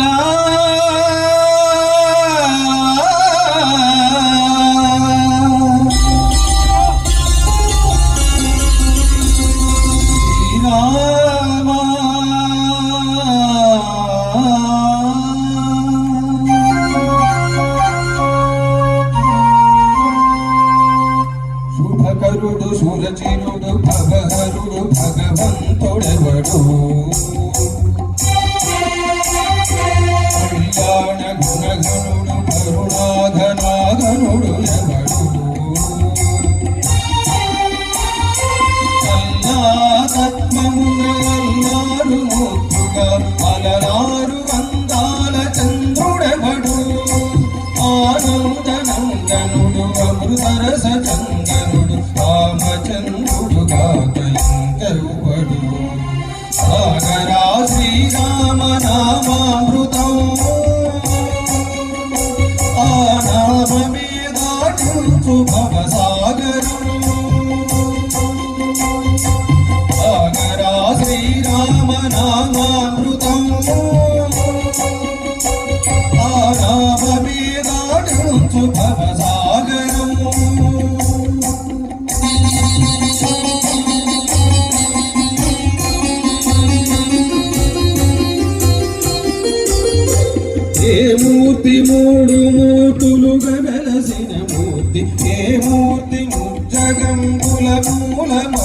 మౌలా శుభకరుడు సురచిరుడు భగహరుడు భగవంతుడెవడు? కరుణుడు కరుణాఘనాఘనుడు ఎవడు కన్నాత్మమున్నాడు ముద్దుగా అలనారు వందాల చంద్రుడెవడు ఆనంద నందనుడు అమృతరస చందనుడు రామచంద్రుడు శ్రీరామ నామామృ మూర్తి మూడు మూతులుగా వెలసిన మూర్తి. ఏ మూర్తి ముజ్జగంబుల మూలమో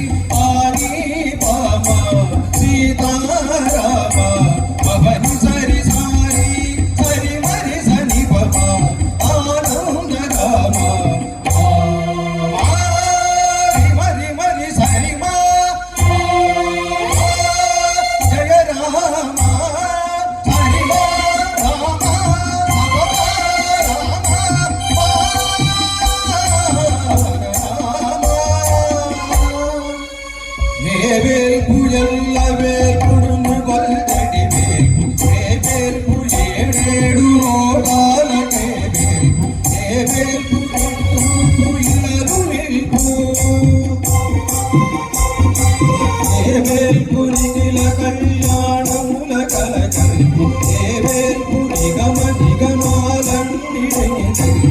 நிகம நிகமாலன் நிகழ்ச்சி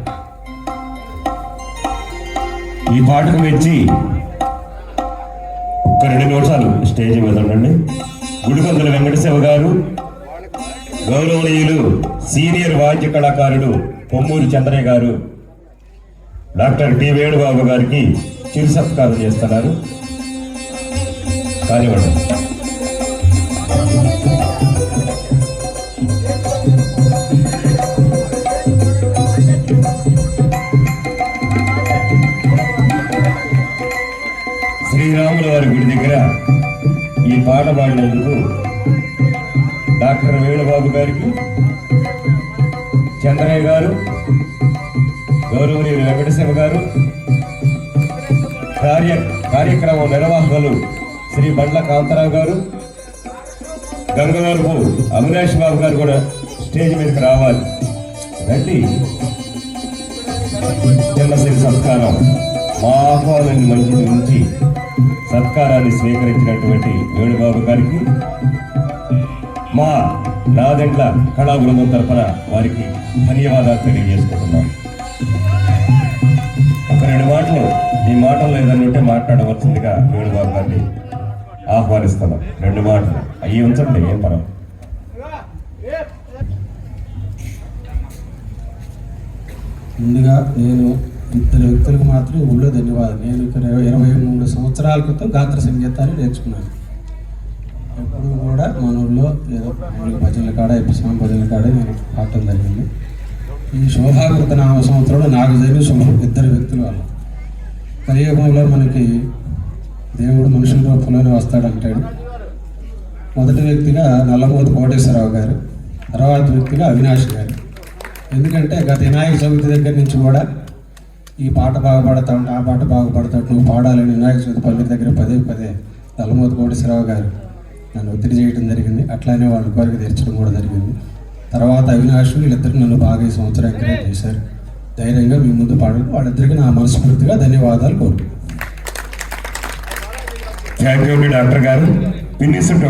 ఈ పాటకు మెచ్చి ఒక రెండు నిమిషాలు స్టేజ్ మీద ఉండండి. గుడికొందల వెంకటశివ గారు గౌరవనీయులు సీనియర్ వాద్య కళాకారుడు పొమ్మూరి చంద్రయ్య గారు డాక్టర్ టి వేణుబాబు గారికి చిరు సత్కారం చేస్తున్నారు. కానివ్వండి ఈ పాట పాడినందుకు డాక్టర్ వేణుబాబు గారికి చంద్రయ్య గారు గౌరవనీయులు వెంకటశివ గారు కార్య కార్యక్రమ నిర్వాహకులు శ్రీ బండ్ల కాంతారావు గారు గంగవరపు అవినాష్ బాబు గారు కూడా స్టేజ్ మీదకి రావాలి. రండి. చిన్నశ్రీ సంస్కారం. మా ఆహ్వానాన్ని మంచి ఉంచి సత్కారాన్ని స్వీకరించినటువంటి వేణుబాబు గారికి మా నాదెంట్ల కళా బృందం తరఫున వారికి ధన్యవాదాలు తెలియజేసుకుంటున్నాం. ఒక రెండు మాటలు ఈ మాటలు ఏదైనా ఉంటే మాట్లాడవలసిందిగా వేణుబాబు గారిని ఆహ్వానిస్తున్నాం. రెండు మాటలు అయ్యి ఉంచండి ఏం పరం ముందుగా నేను ఇద్దరు వ్యక్తులకు మాత్రం ఊళ్ళో ధన్యవాదాలు. నేను ఇక్కడ ఇరవై మూడు సంవత్సరాల క్రితం గాత్ర సంగీతాన్ని నేర్చుకున్నాను. ఎప్పుడు కూడా మన ఊళ్ళో ఏదో మామూలుగా భజనల కాడ ఎప్పిసాం భజనల కాడ నేను పాడటం జరిగింది. ఈ శోభాకృత నామ సంవత్సరంలో నాకు జరిగిన శుభం ఇద్దరు వ్యక్తులు వాళ్ళు కలియుగంలో మనకి దేవుడు మనుషుల రూపంలోనే వస్తాడంటాడు. మొదటి వ్యక్తిగా నల్లమూతి కోటేశ్వరరావు గారు తర్వాత వ్యక్తిగా అవినాష్ గారు. ఎందుకంటే గత వినాయక చవితి దగ్గర నుంచి కూడా ఈ పాట బాగుపడతా ఉంటే ఆ పాట బాగుపడతా ఉంటే నువ్వు పాడాలని వినాయక చవితి పల్లె దగ్గర పదే పదే నల్లమూతి కోటేశ్వరరావు గారు నన్ను ఒత్తిడి చేయడం జరిగింది. అట్లానే వాళ్ళ కోరిక తీర్చడం కూడా జరిగింది. తర్వాత అవినాష్ వీళ్ళిద్దరు నన్ను బాగా ఈ సంవత్సరం ఎంకరేజ్ చేశారు. ధైర్యంగా మీ ముందు పాడడం వాళ్ళిద్దరికి నా మనస్ఫూర్తిగా ధన్యవాదాలు కోరు థ్యాంక్ యూ డాక్టర్ గారు. పిన్నిస్తుంటే